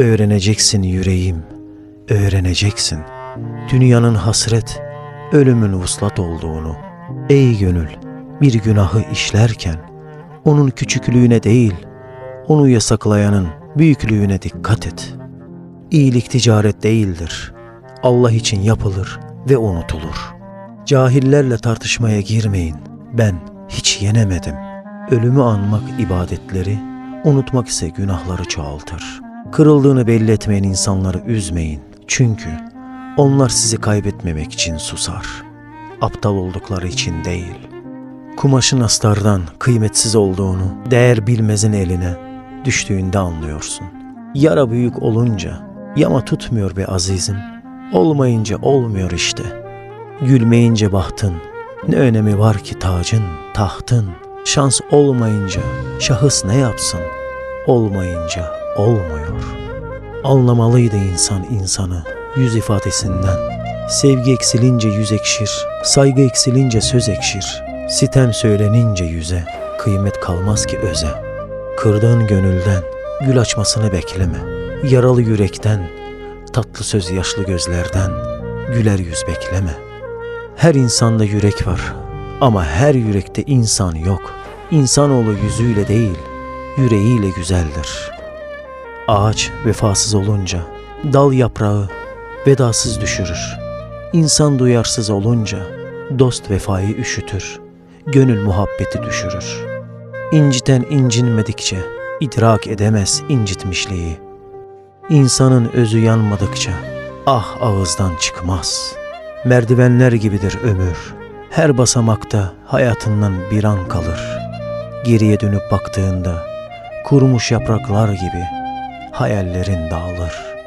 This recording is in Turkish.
Öğreneceksin yüreğim, öğreneceksin. Dünyanın hasret, ölümün vuslat olduğunu. Ey gönül, bir günahı işlerken, onun küçüklüğüne değil, onu yasaklayanın büyüklüğüne dikkat et. İyilik ticaret değildir. Allah için yapılır ve unutulur. Cahillerle tartışmaya girmeyin. Ben hiç yenemedim. Ölümü anmak ibadetleri, unutmak ise günahları çoğaltır. Kırıldığını belli etmeyen insanları üzmeyin. Çünkü onlar sizi kaybetmemek için susar. Aptal oldukları için değil. Kumaşın astardan kıymetsiz olduğunu değer bilmezin eline düştüğünde anlıyorsun. Yara büyük olunca yama tutmuyor be azizim. Olmayınca olmuyor işte. Gülmeyince bahtın ne önemi var ki tacın, tahtın. Şans olmayınca şahıs ne yapsın? Olmayınca olmuyor. Anlamalıydı insan insanı yüz ifadesinden. Sevgi eksilince yüz ekşir, saygı eksilince söz ekşir. Sitem söylenince yüze, kıymet kalmaz ki öze. Kırdığın gönülden gül açmasını bekleme. Yaralı yürekten, tatlı söz yaşlı gözlerden güler yüz bekleme. Her insanda yürek var ama her yürekte insan yok. İnsanoğlu yüzüyle değil, yüreğiyle güzeldir. Ağaç vefasız olunca dal yaprağı vedasız düşürür. İnsan duyarsız olunca dost vefayı üşütür. Gönül muhabbeti düşürür. İnciten incinmedikçe idrak edemez incitmişliği. İnsanın özü yanmadıkça ah ağızdan çıkmaz. Merdivenler gibidir ömür. Her basamakta hayatından bir an kalır. Geriye dönüp baktığında kurumuş yapraklar gibi hayallerin dağılır.